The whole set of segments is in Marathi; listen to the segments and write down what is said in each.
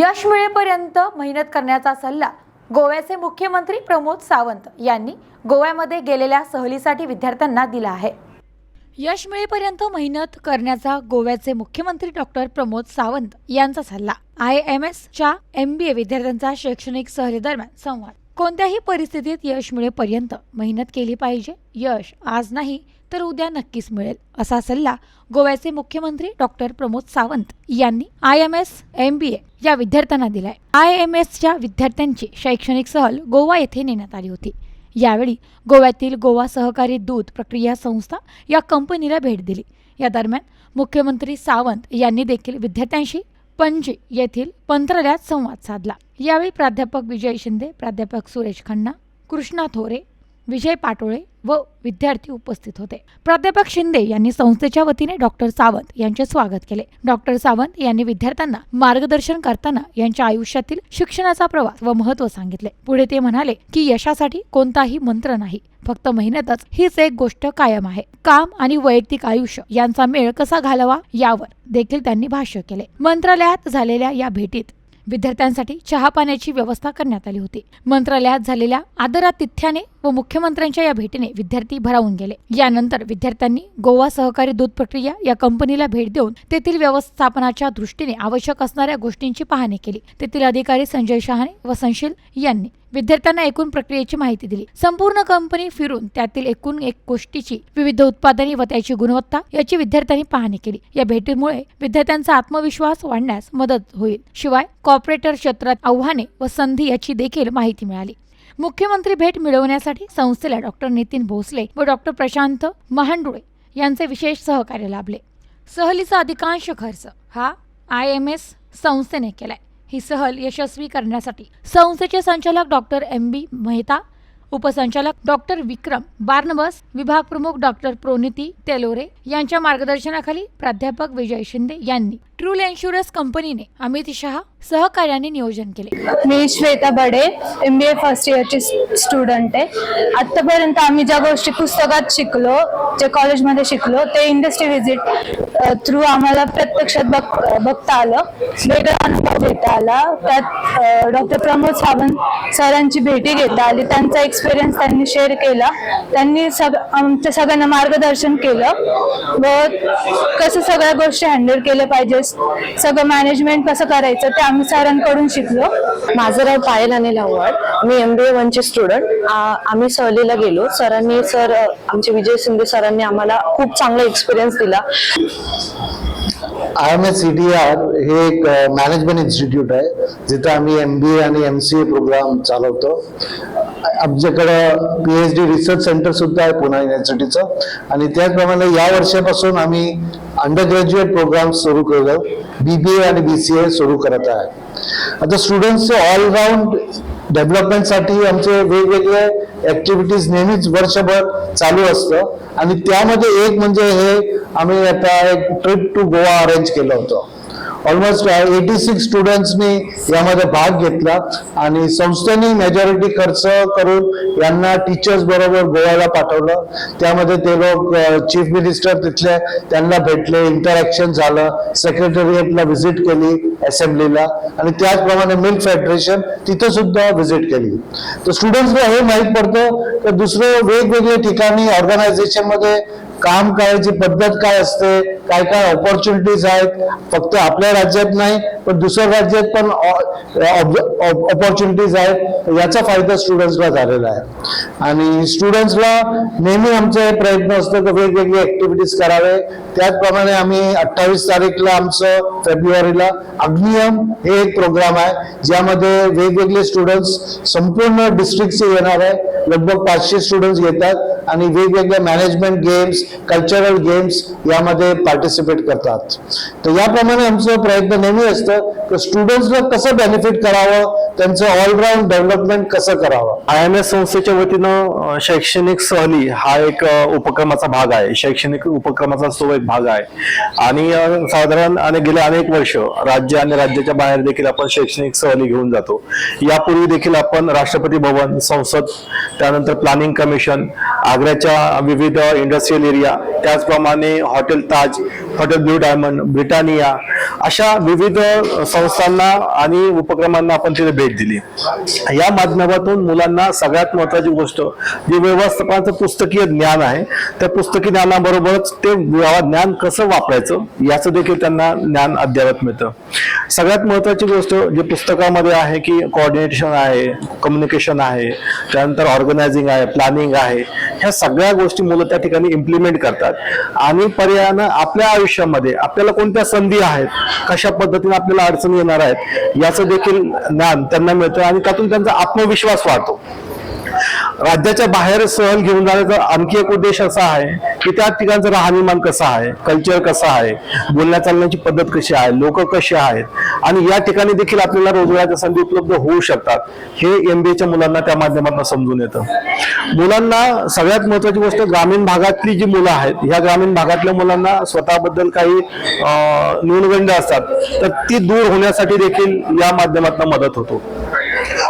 यश मिळेपर्यंत मेहनत करण्याचा सल्ला गोव्याचे मुख्यमंत्री प्रमोद सावंत यांनी गोव्यामध्ये गेलेल्या सहलीसाठी विद्यार्थ्यांना दिला आहे. यश मिळेपर्यंत मेहनत करण्याचा गोव्याचे मुख्यमंत्री डॉक्टर प्रमोद सावंत यांचा सल्ला. आय एम एसच्या एम बी ए विद्यार्थ्यांचा शैक्षणिक सहलीदरम्यान संवाद. कोणत्याही परिस्थितीत यश मिळेपर्यंत मेहनत केली पाहिजे. यश आज नाही तर उद्या नक्कीच मिळेल असा सल्ला गोव्याचे मुख्यमंत्री डॉक्टर प्रमोद सावंत यांनी I M S M B A या विद्यार्थ्यांना दिलाय. आय एम एसच्या विद्यार्थ्यांची शैक्षणिक सहल गोवा येथे नेण्यात आली होती. यावेळी गोव्यातील गोवा सहकारी दूध प्रक्रिया संस्था या कंपनीला भेट दिली. या दरम्यान मुख्यमंत्री सावंत यांनी देखील विद्यार्थ्यांशी पणजी येथील पंत्रालयात संवाद साधला. यावेळी प्राध्यापक विजय शिंदे प्राध्यापक सुरेश खन्ना कृष्णा थोरे विजय पाटोळे व विद्यार्थी उपस्थित होते. प्राध्यापक शिंदे यांनी संस्थेच्या वतीने डॉक्टर सावंत यांचे स्वागत केले. डॉक्टर सावंत यांनी विद्यार्थ्यांना मार्गदर्शन करताना यांच्या आयुष्यातील शिक्षणाचा प्रवास व महत्त्व सांगितले. पुढे ते म्हणाले की यशासाठी कोणताही मंत्र नाही. फक्त मेहनतच हीच एक गोष्ट कायम आहे. काम आणि वैयक्तिक आयुष्य यांचा मेळ कसा घालावा यावर देखील त्यांनी भाष्य केले. मंत्रालयात झालेल्या या भेटीत विद्यार्थ्यांसाठी चहा पाण्याची व्यवस्था करण्यात आली होती. मंत्रालयात झालेल्या आदरातिथ्याने व मुख्यमंत्र्यांच्या या भेटीने विद्यार्थी भरावून गेले. यानंतर विद्यार्थ्यांनी गोवा सहकारी दूध प्रक्रिया या कंपनीला भेट देऊन तेथील व्यवस्थापनाच्या दृष्टीने आवश्यक असणाऱ्या गोष्टींची पाहणी केली. तेथील अधिकारी संजय शहाणे व संशील यांनी विद्यार्थ्यांना एकूण प्रक्रियेची माहिती दिली. संपूर्ण कंपनी फिरून त्यातील एकूण एक गोष्टीची विविध उत्पादने व त्याची गुणवत्ता याची विद्यार्थ्यांनी पाहणी केली. या भेटीमुळे विद्यार्थ्यांचा आत्मविश्वास वाढण्यास मदत होईल. शिवाय कॉर्पोरेटर क्षेत्रात आव्हाने व संधी याची देखील माहिती मिळाली. मुख्यमंत्री भेट मिळवण्यासाठी संस्थेला डॉक्टर नितीन भोसले व डॉक्टर प्रशांत महांडुळे यांचे विशेष सहकार्य लाभले. सहलीचा अधिकांश खर्च हा आय एम एस संस्थेने केलाय. ही सहल यशस्वी करण्यासाठी. संस्थेचे संचालक डॉक्टर एम बी मेहता उपसंचालक डॉक्टर विक्रम बार्नबस विभाग प्रमुख डॉक्टर प्रोनिती तेलोरे यांच्या मार्गदर्शनाखाली प्राध्यापक विजय शिंदे यांनी. ट्रूल इन्शुरन्स कंपनीने अमित शहा सहकार्याने नियोजन केले. मी Shweta Bade M B A first इयरची student आहे. आत्तापर्यंत आम्ही ज्या गोष्टी पुस्तकात शिकलो जे कॉलेजमध्ये शिकलो ते इंडस्ट्री व्हिजिट थ्रू आम्हाला प्रत्यक्षात बघ बघता आलं. वेगळा अनुभव घेता आला. त्यात डॉक्टर प्रमोद सावंत सरांची भेटी घेता आली. त्यांचा एक्सपिरियन्स त्यांनी शेअर केला. त्यांनी सग आमच्या सगळ्यांना मार्गदर्शन केलं व कसं सगळ्या गोष्टी हँडल केल्या पाहिजे सगळं मॅनेजमेंट कसं करायचं त्या आम्ही सरांकडून शिकलो. माझं नाव पायल अनिल आव्हाड. मी एम बी ए वनचे स्टुडंट आम्ही सहलीला गेलो. सरांनी सर आमचे विजय शिंदे सरांनी आम्हाला खूप चांगला एक्सपिरियन्स दिला. I M S C T R हे एक मॅनेजमेंट इन्स्टिट्यूट आहे. जिथं आम्ही एम बी ए आणि एम सी ए प्रोग्राम चालवतो. आमच्याकडं P H D research centre सुद्धा आहे पुणे युनिव्हर्सिटीचं आणि त्याचप्रमाणे या वर्षापासून आम्ही अंडर ग्रॅज्युएट प्रोग्राम सुरू केलं. बी बी ए आणि बी सी ए सुरू करत आहे. आता स्टुडंट्सचे ऑलराऊंड डेव्हलपमेंटसाठी आमचे वेगवेगळे ऍक्टिव्हिटीज नेहमीच वर्षभर चालू असतं. आणि त्यामध्ये एक म्हणजे हे आम्ही आता एक ट्रिप टू गोवा अरेंज केलं होतं. ऑलमोस्ट एटी सिक्स स्टुडंट्सनी यामध्ये भाग घेतला. आणि संस्थेने मेजॉरिटी खर्च करून यांना टीचर्स बरोबर गोव्याला पाठवलं. त्यामध्ये ते लोक चीफ मिनिस्टर तिथले त्यांना भेटले इंटरॅक्शन झालं. सेक्रेटरिएटला व्हिजिट केली असेंब्लीला आणि त्याचप्रमाणे मिल्क फेडरेशन तिथं सुद्धा व्हिजिट केली. तर स्टुडंट्सला हे माहीत पडतं की दुसरं वेगवेगळ्या ठिकाणी ऑर्गनायझेशनमध्ये काम करायची पद्धत काय असते? काय काय ऑपॉर्च्युनिटीज आहेत? फक्त आपल्या राज्यात नाही पण दुसऱ्या राज्यात पण ऑपॉर्च्युनिटीज आहेत. याचा फायदा स्टुडंट्सला झालेला आहे. आणि स्टुडंट्सला नेहमी आमचा हे प्रयत्न असतो की वेगवेगळे ऍक्टिव्हिटीज करावे. त्याचप्रमाणे आम्ही अठ्ठावीस तारीखला आमचं फेब्रुवारीला अग्नियम हे एक प्रोग्राम आहे ज्यामध्ये वेगवेगळे स्टुडंट्स संपूर्ण डिस्ट्रिक्टचे येणार आहे. लगभग पाचशे स्टुडंट्स येतात. आणि वेगवेगळ्या मॅनेजमेंट गेम्स कल्चरल गेम्स यामध्ये पार्टिसिपेट करतात. तर याप्रमाणे आमचं प्रयत्न नेहमी असतं की स्टुडंट्सला कसं बेनिफिट करावं त्यांचं ऑलराऊंड डेव्हलपमेंट कसं करावं? आय एम एस संस्थेच्या वतीनं शैक्षणिक सहली हा एक उपक्रमाचा भाग आहे. शैक्षणिक उपक्रमाचा तो एक भाग आहे. आणि साधारण आणि गेले अनेक वर्ष राज्य आणि राज्याच्या बाहेर देखील आपण शैक्षणिक सहली घेऊन जातो. यापूर्वी देखील आपण राष्ट्रपती भवन संसद त्यानंतर प्लॅनिंग कमिशन आग्र्याच्या विविध इंडस्ट्रियल एरिया त्याचप्रमाणे hotel Taj hotel Blue Diamond Britannia अशा विविध संस्थांना आणि उपक्रमांना आपण तिथे भेट दिली. या माध्यमातून मुलांना सगळ्यात महत्वाची गोष्ट जे व्यवस्थापनाचं पुस्तकीय ज्ञान आहे त्या पुस्तकी ज्ञानाबरोबरच ते व्यवहार ज्ञान कसं वापरायचं याचं देखील त्यांना ज्ञान अद्ययावत मिळतं. सगळ्यात महत्वाची गोष्ट जे पुस्तकामध्ये आहे की कोऑर्डिनेशन आहे कम्युनिकेशन आहे त्यानंतर ऑर्गनायझिंग आहे प्लॅनिंग आहे ह्या सगळ्या गोष्टी मुलं त्या ठिकाणी इम्प्लिमेंट करतात. आणि पर्यायानं आपल्या आयुष्यामध्ये आपल्याला कोणत्या संधी आहेत? कशा पद्धतीने आपल्याला अडचणी येणार आहेत? याचं देखील ज्ञान त्यांना मिळतं आणि त्यातून त्यांचा आत्मविश्वास वाढतो. राज्याच्या बाहेर सहल घेऊन जाण्याचा आणखी एक उद्देश असा आहे की त्या ठिकाणचं राहणीमान कसं आहे कल्चर कसं आहे बोलण्या चालण्याची पद्धत कशी आहे लोक कसे आहेत आणि या ठिकाणी देखील आपल्याला रोजगाराच्या संधी उपलब्ध होऊ शकतात. हे एमबीएच्या मुलांना त्या माध्यमातून समजून येतं. मुलांना सगळ्यात महत्वाची गोष्ट ग्रामीण भागातली जी मुलं आहेत ह्या ग्रामीण भागातल्या मुलांना स्वतःबद्दल काही न्यूनगंड असतात तर ती दूर होण्यासाठी देखील या माध्यमातून मदत होतो.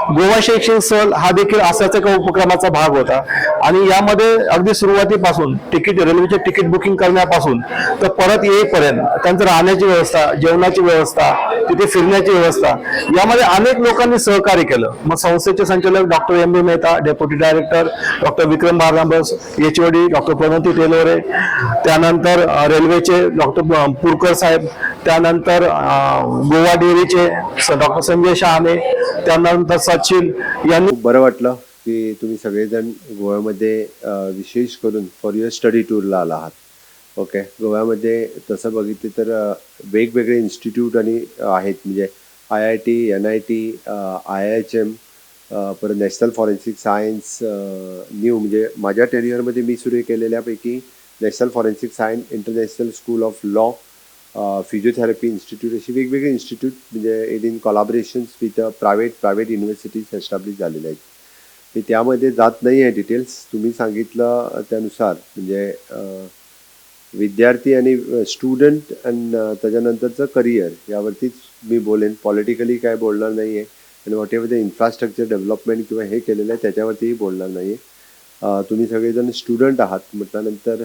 गोवा शैक्षणिक सहल हा देखील असाच एका उपक्रमाचा भाग होता. आणि यामध्ये अगदी सुरुवातीपासून तिकीट रेल्वेचे तिकीट बुकिंग करण्यापासून तर परत येईपर्यंत त्यांचं राहण्याची व्यवस्था जेवणाची व्यवस्था तिथे फिरण्याची व्यवस्था यामध्ये अनेक लोकांनी सहकार्य केलं. मग संस्थेचे संचालक doctor M B Mehta deputy director doctor Vikram Barnabas H O D doctor Pranati Telore त्यानंतर रेल्वेचे डॉक्टर पुरकर साहेब त्यानंतर गोवा डेअरीचे डॉक्टर संजय शहाणे त्यानंतर सचिन यांनी बरं वाटलं की तुम्ही सगळेजण गोव्यामध्ये विशेष करून फॉर युअर स्टडी टूरला आला आहात. ओके गोव्यामध्ये तसं बघितलं तर वेगवेगळे इन्स्टिट्यूट आणि आहेत. म्हणजे I I T N I T I H M परत नॅशनल फॉरेन्सिक सायन्स न्यू म्हणजे माझ्या टेरियरमध्ये मी सुरू केलेल्यापैकी national forensic science international school of law physiotherapy institute अशी वेगवेगळे इन्स्टिट्यूट म्हणजे it in collaborations with private private universities establish झालेल्या आहेत. मी त्यामध्ये जात नाही आहे डिटेल्स तुम्ही सांगितलं त्यानुसार म्हणजे विद्यार्थी आणि स्टुडंट आणि त्याच्यानंतरचं करिअर यावरतीच मी बोलेन. पॉलिटिकली काय बोलणार नाही आहे आणि whatever the infrastructure development किंवा हे केलेलं आहे त्याच्यावरतीही बोलणार नाही आहे तुम्ही सगळेजण स्टुडंट आहात. म्हटल्यानंतर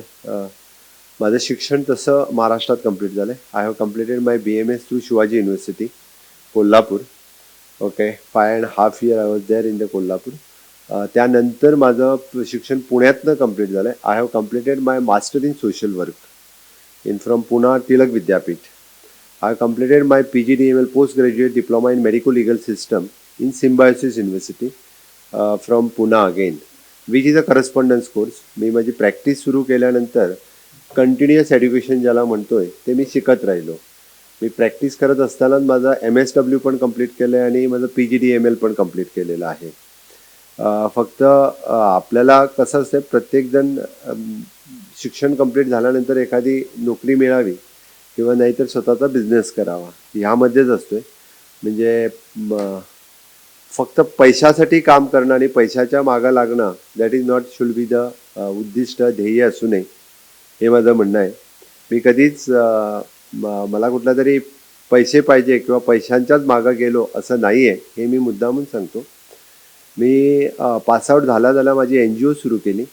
माझं शिक्षण तसं महाराष्ट्रात कंप्लीट झालं आहे I have completed my B M S through Shivaji university Kolhapur okay five and half year I was there in the Kolhapur. त्यानंतर माझं शिक्षण पुण्यातनं कंप्लीट झालं आहे I have completed my master in social work in from Poona Tilak Vidyapeeth. I have completed my P G D M L post graduate diploma in medico legal system in Symbiosis university from Poona again which is a correspondence course मी माझी प्रॅक्टिस सुरू केल्यानंतर कंटिन्युअस एज्युकेशन ज्याला म्हणतोय ते मी शिकत राहिलो. मी प्रॅक्टिस करत असतानाच माझा एम एस डब्ल्यू पण कंप्लीट केलं आहे आणि माझं P G D M L पण कंप्लीट केलेलं आहे. फक्त आपल्याला कसं असतं प्रत्येकजण शिक्षण कंप्लीट झाल्यानंतर एखादी नोकरी मिळावी किंवा नाहीतर स्वतःचा बिझनेस करावा ह्यामध्येच असतो आहे म्हणजे फक्त पैशासाठी काम करणं आणि पैशाच्या मागं लागणं that is not should be the उद्दिष्ट ध्येय असू नये. हे माझं म्हणणं आहे. मी कधीच म- मला कुठला तरी पैसे पाहिजे किंवा पैशांच्याच मागं गेलो असं नाही आहे हे मी मुद्दामून सांगतो. मी पासआउट झाला झाला माझी एन जी ओ सुरू केली.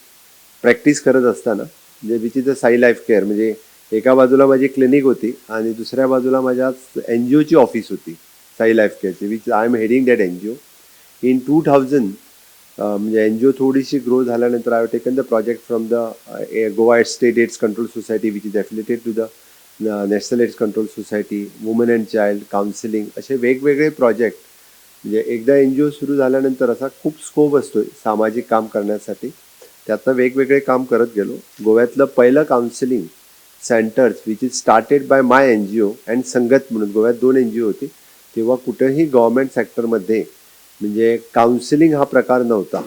प्रॅक्टिस करत असताना म्हणजे which is a Sai Life Care म्हणजे एका बाजूला माझी क्लिनिक होती आणि दुसऱ्या बाजूला माझ्या एन जी ओची ऑफिस होती Sai life केअरची which I am heading that N G O in two thousand म्हणजे एन जी ओ थोडीशी ग्रो झाल्यानंतर I taken the project from the Goa state AIDS control society which is affiliated to the national AIDS control society woman and child counselling असे वेगवेगळे प्रोजेक्ट म्हणजे एकदा एन जी ओ सुरू झाल्यानंतर असा खूप स्कोप असतो सामाजिक काम करण्यासाठी. त्यातनं वेगवेगळे काम करत गेलो. गोव्यातलं पहिलं counselling centres which is started by my N G O and Sangath म्हणून गोव्यात दोन एन जी ओ होती तेव्हा कुठंही गव्हर्मेंट सेक्टरमध्ये म्हणजे काउन्सिलिंग हा प्रकार नव्हता.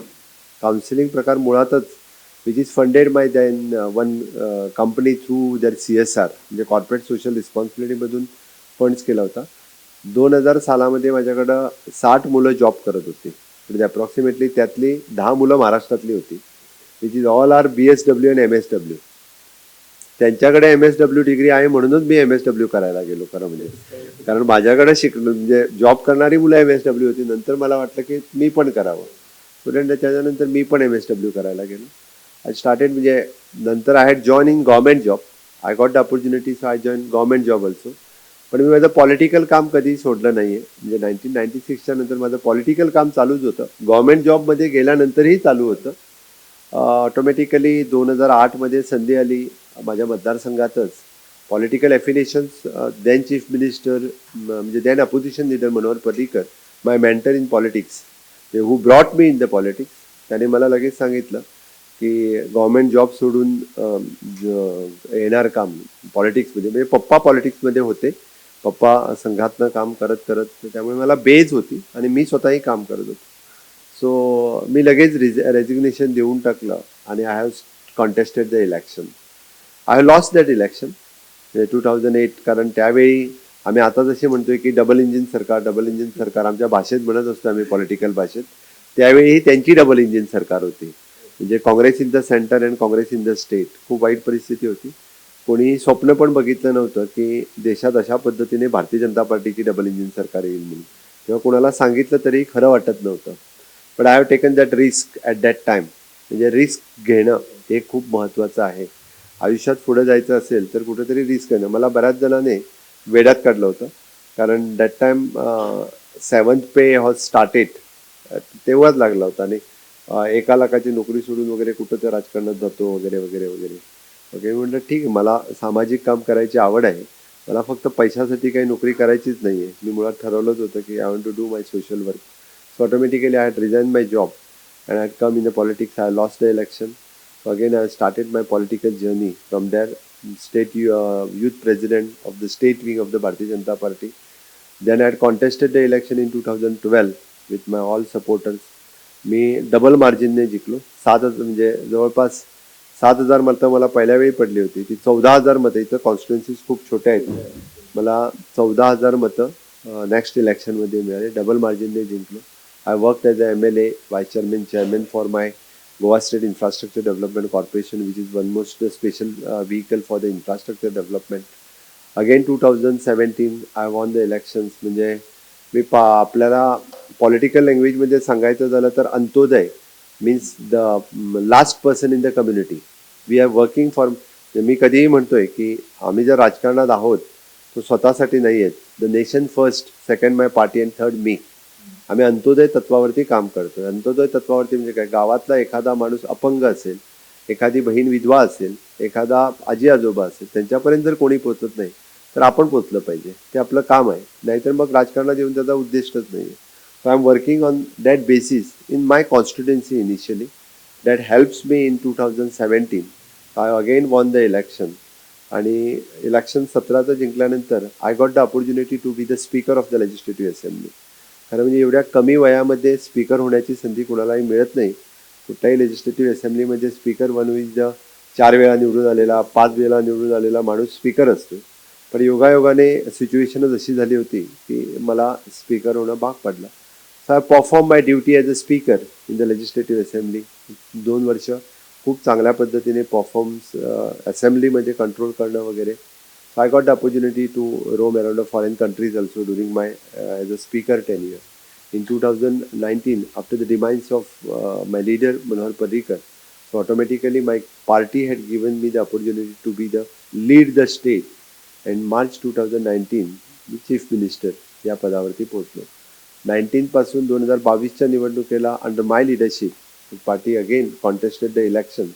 काउन्सिलिंग प्रकार मुळातच which is funded by than one company through that C S R म्हणजे कॉर्पोरेट सोशल रिस्पॉन्सिबिलिटीमधून फंड्स केला होता. दोन हजार सालामध्ये माझ्याकडं साठ मुलं जॉब करत होती. म्हणजे अप्रॉक्सिमेटली त्यातली दहा मुलं महाराष्ट्रातली होती. Which is all are B S W and M S W त्यांच्याकडे एम एस डब्ल्यू डिग्री आहे म्हणूनच मी एम एस डब्ल्यू करायला गेलो खरं म्हणजे. कारण माझ्याकडे शिक म्हणजे जॉब करणारी मुलं एम एस डब्ल्यू होती. नंतर मला वाटलं की मी पण करावं. स्टुडंट त्याच्यानंतर मी पण एम एस डब्ल्यू करायला गेलो. आय स्टार्टेड म्हणजे नंतर I had join in government job I got the opportunity so I join government job also पण मी माझं पॉलिटिकल काम कधी सोडलं नाही आहे म्हणजे नाईन्टीन नाईन्टी सिक्सच्या नंतर माझं पॉलिटिकल काम चालूच होतं. गव्हर्मेंट जॉबमध्ये गेल्यानंतरही चालू होतं. ऑटोमॅटिकली दोन हजार आठमध्ये संधी आली माझ्या मतदारसंघातच. Political affiliations then chief minister म्हणजे then opposition leader Manohar Parrikar my mentor in politics who brought me in the politics त्याने मला लगेच सांगितलं की गव्हर्मेंट जॉब सोडून येणार काम पॉलिटिक्समध्ये म्हणजे पप्पा पॉलिटिक्समध्ये होते. पप्पा संघातनं काम करत करत त्यामुळे मला बेज होती आणि मी स्वतःही काम करत होतो. सो मी लगेच रिज रेजिग्नेशन देऊन टाकलं आणि I have contested the election I have lost that election two thousand eight कारण त्यावेळी आम्ही आता जसे म्हणतोय की डबल इंजिन सरकार डबल इंजिन सरकार आमच्या भाषेत म्हणत असतो आम्ही पॉलिटिकल भाषेत. त्यावेळी त्यांची डबल इंजिन सरकार होती. म्हणजे Congress in the centre and Congress in the state खूप वाईट परिस्थिती होती. कोणी स्वप्न पण बघितलं नव्हतं की देशात अशा पद्धतीने भारतीय जनता पार्टीची डबल इंजिन सरकार येईल म्हणून. किंवा कोणाला सांगितलं तरी खरं वाटत नव्हतं. पण I have taken that risk at that time म्हणजे रिस्क घेणं हे खूप महत्त्वाचं आहे. आयुष्यात पुढे जायचं असेल तर कुठेतरी रिस्क घेणं. मला बऱ्याच जणांनी वेड्यात काढलं होतं. कारण that time seventh pay has started तेव्हाच लागला होता. आणि एका लाखाची नोकरी सोडून वगैरे कुठं तर राजकारणात जातो वगैरे वगैरे वगैरे. ओके मी म्हटलं ठीक आहे मला सामाजिक काम करायची आवड आहे. मला फक्त पैशासाठी काही नोकरी करायचीच नाही आहे मी मुळात ठरवलंच होतं की I want to do my social work So automatically I had resign my job and I come in the politics I lost the election So again, I started my political journey from there, state uh, youth president of the state wing of the Bharatiya Janata Party. Then I had contested the election in 2012 with my all supporters. Me double मार्जिनने जिंकलो सात हजार म्हणजे जवळपास सात हजार मतं मला पहिल्या वेळी पडली होती ती चौदा हजार मतं इथं कॉन्स्टिट्युन्सीज खूप छोट्या आहेत मला चौदा हजार मतं नेक्स्ट इलेक्शनमध्ये मिळाले डबल मार्जिनने जिंकलो I work as a M L A vice chairman chairman for my Goa State Infrastructure Development Corporation, which is one most uh, special uh, vehicle for the infrastructure development. Again, 2017, I won the elections. म्हणजे मी पा आपल्याला पॉलिटिकल लँग्वेजमध्ये सांगायचं झालं तर Antyodaya means the last person in the community we are working for मी कधीही म्हणतोय की आम्ही जर राजकारणात आहोत तो स्वतःसाठी नाही आहेत the nation first second my party and third me आम्ही अंत्योदय तत्वावरती काम करतो अंत्योदय तत्वावरती म्हणजे काय? गावातला एखादा माणूस अपंग असेल एखादी बहीण विधवा असेल एखादा आजी आजोबा असेल त्यांच्यापर्यंत जर कोणी पोचत नाही तर आपण पोचलं पाहिजे. ते आपलं काम आहे. नाहीतर मग राजकारणात येऊन त्याचा उद्दिष्टच नाही आहे so I am working on that basis in my constituency initially that helps me in two thousand seventeen I again won the election आणि इलेक्शन सतराचं जिंकल्यानंतर I got the opportunity to be the speaker of the legislative assembly खरं म्हणजे एवढ्या कमी वयामध्ये स्पीकर होण्याची संधी कुणालाही मिळत नाही. कुठल्याही लेजिस्लेटिव्ह असेंब्लीमध्ये स्पीकर वन इज द चार वेळा निवडून आलेला पाच वेळा निवडून आलेला माणूस स्पीकर असतो. पण योगायोगाने सिच्युएशनच अशी झाली होती की मला स्पीकर होणं भाग पडलं. So I perform my duty as a speaker in the legislative assembly दोन वर्ष खूप चांगल्या पद्धतीने परफॉर्म्स असेंब्लीमध्ये कंट्रोल करणं वगैरे So I got the opportunity to roam around the foreign countries also during my uh, as a speaker tenure. In 2019, after the demise of uh, my leader Manohar Parrikar, so automatically my party had given me the opportunity to be the lead the state. And March 2019, मी चीफ मिनिस्टर या पदावरती पोहोचलो नाईन्टीन पासून दोन हजार बावीसच्या निवडणुकीला under my leadership party again contested the election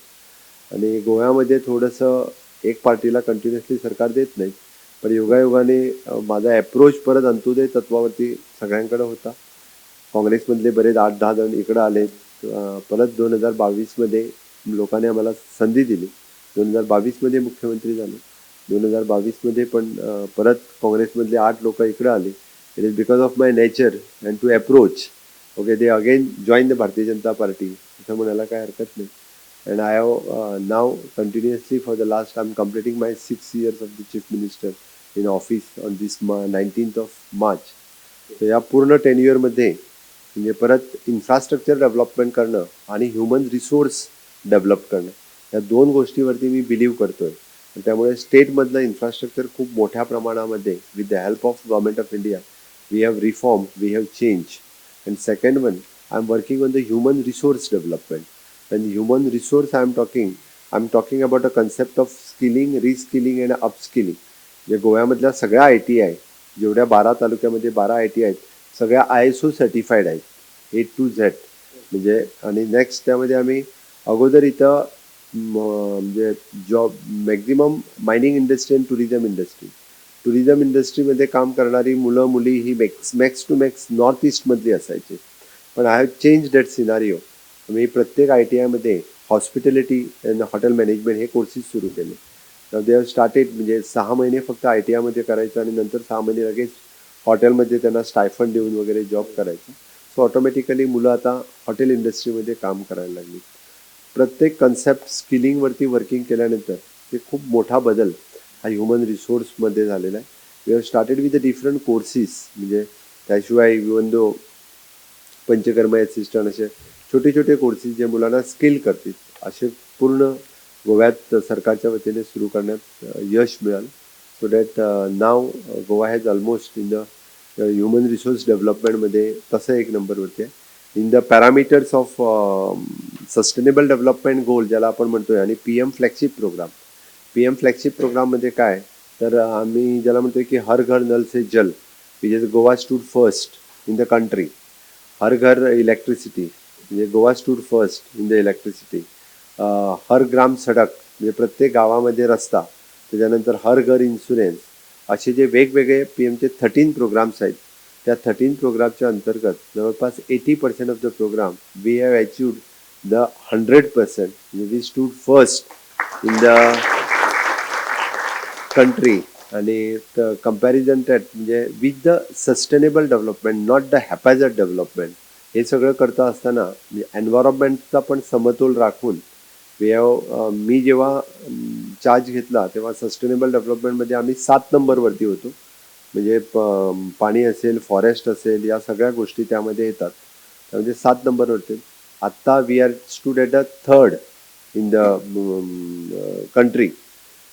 आणि गोव्यामध्ये थोडंसं एक पार्टीला कंटिन्युअसली सरकार देत नाही. पण योगायोगाने माझा अप्रोच परत अंत्योदय तत्वावरती सगळ्यांकडे होता. काँग्रेसमधले बरेच आठ दहा जण इकडं आले. परत दोन हजार बावीसमध्ये लोकांनी आम्हाला संधी दिली. दोन हजार बावीसमध्ये मुख्यमंत्री झाले. दोन हजार बावीसमध्ये पण परत काँग्रेसमधले आठ लोक इकडं आले. It is because of my nature and to approach okay they again join the Bharatiya Janata Party असं म्हणायला काय हरकत नाही. And I have uh, now continuously for the last I'm completing my six years of the chief minister in office on this ma- 19th of March. तर या पूर्ण टेन्युअरमध्ये म्हणजे परत इन्फ्रास्ट्रक्चर डेव्हलपमेंट करणं आणि ह्युमन रिसोर्स डेव्हलप करणं या दोन गोष्टीवरती मी बिलीव्ह करतो आहे त्यामुळे स्टेटमधलं इन्फ्रास्ट्रक्चर खूप मोठ्या प्रमाणामध्ये with the help of government of India we have reform we have change and second one I am working on the human resource development When human resource I am talking I am talking about a concept of skilling reskilling and upskilling जे गोव्यामधल्या सगळ्या आय टी आय जेवढ्या बारा तालुक्यामध्ये बारा आय टी आहेत सगळ्या आय एस ओ सर्टिफाईड आहेत ए टू झेड म्हणजे आणि नेक्स्ट त्यामध्ये आम्ही अगोदर इथं म, म्हणजे job maximum mining industry and tourism industry tourism इंडस्ट्रीमध्ये काम करणारी मुलं मुली ही max max to max north ईस्टमधली असायची. पण I have change that scenario मी प्रत्येक आय टी आयमध्ये हॉस्पिटॅलिटी अँड हॉटेल मॅनेजमेंट हे कोर्सेस सुरू केले. दे आर स्टार्टेड म्हणजे सहा महिने फक्त आय टी आयमध्ये करायचं आणि नंतर सहा महिने लगेच हॉटेलमध्ये त्यांना स्टायफंड देऊन वगैरे जॉब करायचा. सो ऑटोमॅटिकली मुलं आता हॉटेल इंडस्ट्रीमध्ये काम करायला लागली. प्रत्येक कन्सेप्ट स्किलिंगवरती वर्किंग केल्यानंतर ते खूप मोठा बदल हा ह्युमन रिसोर्समध्ये झालेला आहे. We have started with the different courses म्हणजे त्याशिवाय इवन दो पंचकर्म असिस्टंट असे छोटे छोटे कोर्सेस जे मुलांना स्किल करतील असे पूर्ण गोव्यात सरकारच्या वतीने सुरू करण्यात यश मिळालं. So that now Goa has almost in the human resource डेव्हलपमेंटमध्ये तसं एक नंबरवरती आहे. In the parameters of sustainable development goal ज्याला आपण म्हणतोय आणि P M flagship programme P M flagship प्रोग्राममध्ये काय? तर आम्ही ज्याला म्हणतोय की हर घर नल से जल which is Goa stood first in the country हर घर इलेक्ट्रिसिटी म्हणजे Goa stood first in the electricity हर ग्राम सडक म्हणजे प्रत्येक गावामध्ये रस्ता त्याच्यानंतर हर घर इन्शुरन्स असे जे वेगवेगळे पी एमचे थर्टीन प्रोग्राम्स आहेत. त्या थर्टीन प्रोग्रामच्या अंतर्गत जवळपास eighty percent of the programme we have achieved the hundred percent म्हणजे we stood first in the country आणि कंपॅरिझन दॅट म्हणजे with the sustainable development not the haphazard development हे सगळं करता असताना म्हणजे एन्व्हायरमेंटचा पण समतोल राखून वी मी जेव्हा चार्ज घेतला तेव्हा सस्टेनेबल डेव्हलपमेंटमध्ये आम्ही सात नंबरवरती होतो. म्हणजे प- पाणी असेल फॉरेस्ट असेल या सगळ्या गोष्टी त्यामध्ये येतात. त्यामध्ये सात नंबरवरती आत्ता we are stood at the third in the country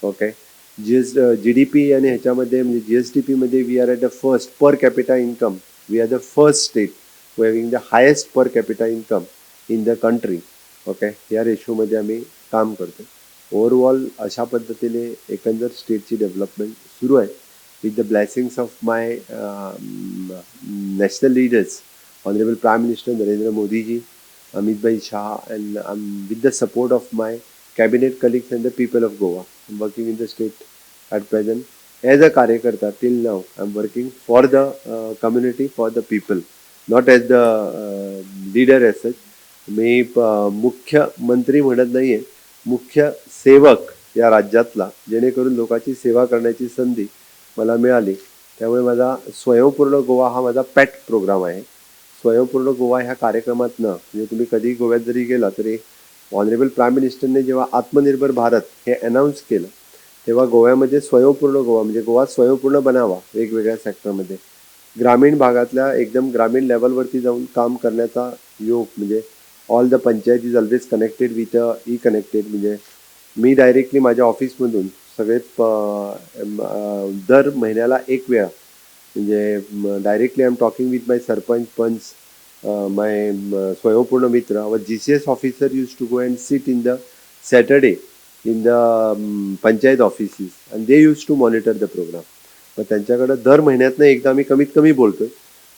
okay G S G D P आणि ह्याच्यामध्ये म्हणजे जी एस डी पीमध्ये we are at the first per capita income we are the first state having the highest per capita income in the country okay या रेशोमध्ये आम्ही काम करतो ओव्हरऑल अशा पद्धतीने एकंदर स्टेटची डेव्हलपमेंट सुरू आहे. With the blessings of my national leaders honourable prime minister Narendra Modiji Amit Bhai Shah and with the support of my cabinet colleagues and the people of Goa working in the state at present as a कार्यकर्ता till now I am working for the community for the people not as the leader as such मी प- मुख्यमंत्री म्हणत नाही आहे मुख्य सेवक या राज्यातला जेणेकरून लोकांची सेवा करण्याची संधी मला मिळाली. त्यामुळे माझा स्वयंपूर्ण गोवा हा माझा पॅट प्रोग्राम आहे. स्वयंपूर्ण गोवा ह्या कार्यक्रमातनं म्हणजे तुम्ही कधी गोव्यात जरी गेला तरी ऑनरेबल प्राईम मिनिस्टरने जेव्हा आत्मनिर्भर भारत हे अनाऊन्स केलं तेव्हा गोव्यामध्ये स्वयंपूर्ण गोवा म्हणजे गोवा स्वयंपूर्ण बनावा वेगवेगळ्या सेक्टरमध्ये ग्रामीण भागातल्या एकदम ग्रामीण लेवलवरती जाऊन काम करण्याचा योग म्हणजे all the panchayat is always connected with e connected म्हणजे मी डायरेक्टली माझ्या ऑफिसमधून सगळे प- दर महिन्याला एक वेळा म्हणजे directly I am talking with my sarpanch panch my Swayampurna Mitra व G C S officer use to go and sit in the Saturday in the panchayat offices and they use to monitor the programme मग त्यांच्याकडं दर महिन्यातनं एकदा मी कमीत कमी बोलतोय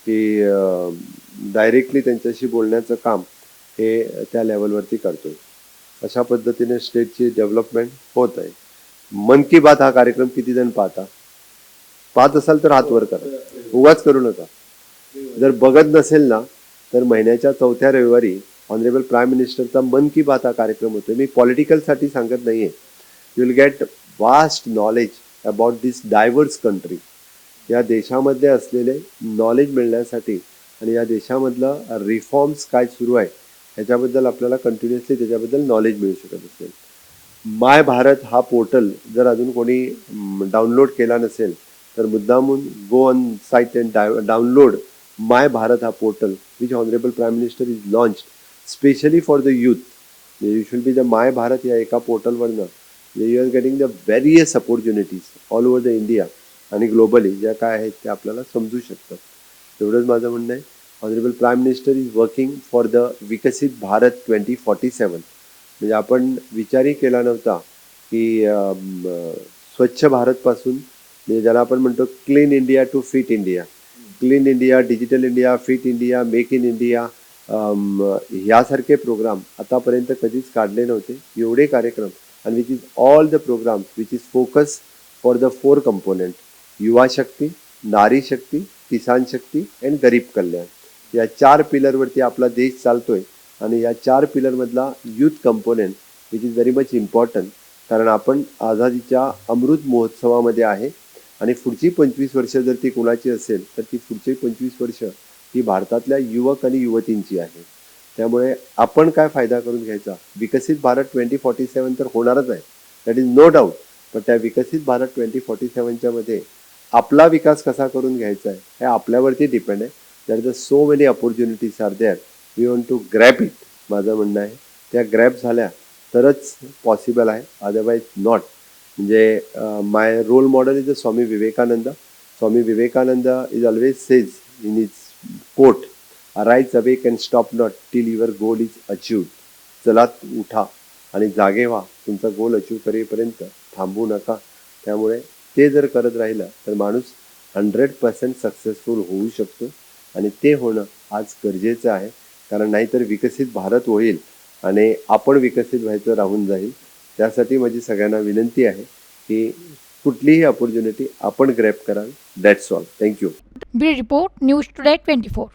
की डायरेक्टली त्यांच्याशी बोलण्याचं काम हे त्या लेवलवरती करतोय. अशा पद्धतीने स्टेटची डेव्हलपमेंट होत आहे. मन की बात हा कार्यक्रम किती जण पाहता? पाहत असाल तर हातवर करा. उगाच करू नका. जर बघत नसेल ना तर महिन्याच्या चौथ्या रविवारी ऑनरेबल प्राईम मिनिस्टरचा मन की बात हा कार्यक्रम होतो मी पॉलिटिकलसाठी सांगत नाहीये. You will get vast knowledge about this diverse country या देशामध्ये असलेले नॉलेज मिळण्यासाठी आणि या देशामधलं रिफॉर्म्स काय सुरू आहे ह्याच्याबद्दल आपल्याला कंटिन्युअसली त्याच्याबद्दल नॉलेज मिळू शकत असेल. माय भारत हा पोर्टल जर अजून कोणी डाउनलोड केला नसेल तर मुद्दामून go on site and download my Bharat हा portal which honourable prime minister is launch specially for the youth you should be the my Bharat या एका पोर्टलवरनं you are getting the various opportunities all over the India आणि ग्लोबली ज्या काय आहेत त्या आपल्याला समजू शकतात. तेवढंच माझं म्हणणं आहे. Honourable prime minister is working for the Viksit Bharat twenty forty सेवन म्हणजे आपण विचारही केला नव्हता की स्वच्छ भारतपासून म्हणजे ज्याला आपण म्हणतो clean India to fit India clean India digital India fit India make in India यासारखे प्रोग्राम आतापर्यंत कधीच काढले नव्हते. एवढे कार्यक्रम आणि which is all the programs which is focus for the four component युवा शक्ती नारी शक्ती किसान शक्ती अँड गरीब कल्याण या चार पिलरवरती आपला देश चालतोय आणि या चार पिलरमधला youth component which is very much important कारण आपण आझादीच्या अमृत महोत्सवामध्ये आहे आणि पुढची पंचवीस वर्ष जर ती कुणाची असेल तर ती पुढची पंचवीस वर्ष ही भारतातल्या युवक आणि युवतींची आहे. त्यामुळे आपण काय फायदा करून घ्यायचा? विकसित भारत ट्वेंटी फॉर्टी सेवन तर होणारच आहे. दॅट इज नो डाऊट पण त्या विकसित भारत ट्वेंटी फॉर्टी सेवनच्या मध्ये आपला विकास कसा करून घ्यायचा आहे हे आपल्यावरती डिपेंड आहे. That the so many opportunities are there we want to grab it माझं म्हणणं आहे. त्या ग्रॅप झाल्या तरच पॉसिबल आहे. अदरवाईज नॉट म्हणजे my role model is a Swami Vivekananda Swami Vivekananda is always says in his quote arise awake and stop not till your goal is achieve चला उठा आणि जागे व्हा. तुमचा गोल अचीव करेपर्यंत थांबू नका. त्यामुळे ते जर करत राहिलं तर माणूस हंड्रेड पर्सेंट सक्सेसफुल होऊ शकतो आणि ते होणं आज गरजेचं आहे. कारण नाहीतर विकसित भारत होईल आणि आपण विकसित व्हायचं राहून जाईल. त्यासाठी माझी सगळ्यांना विनंती आहे की कुठलीही अपॉर्च्युनिटी आपण ग्रॅप कराल. That's all thank you B report news today twenty four.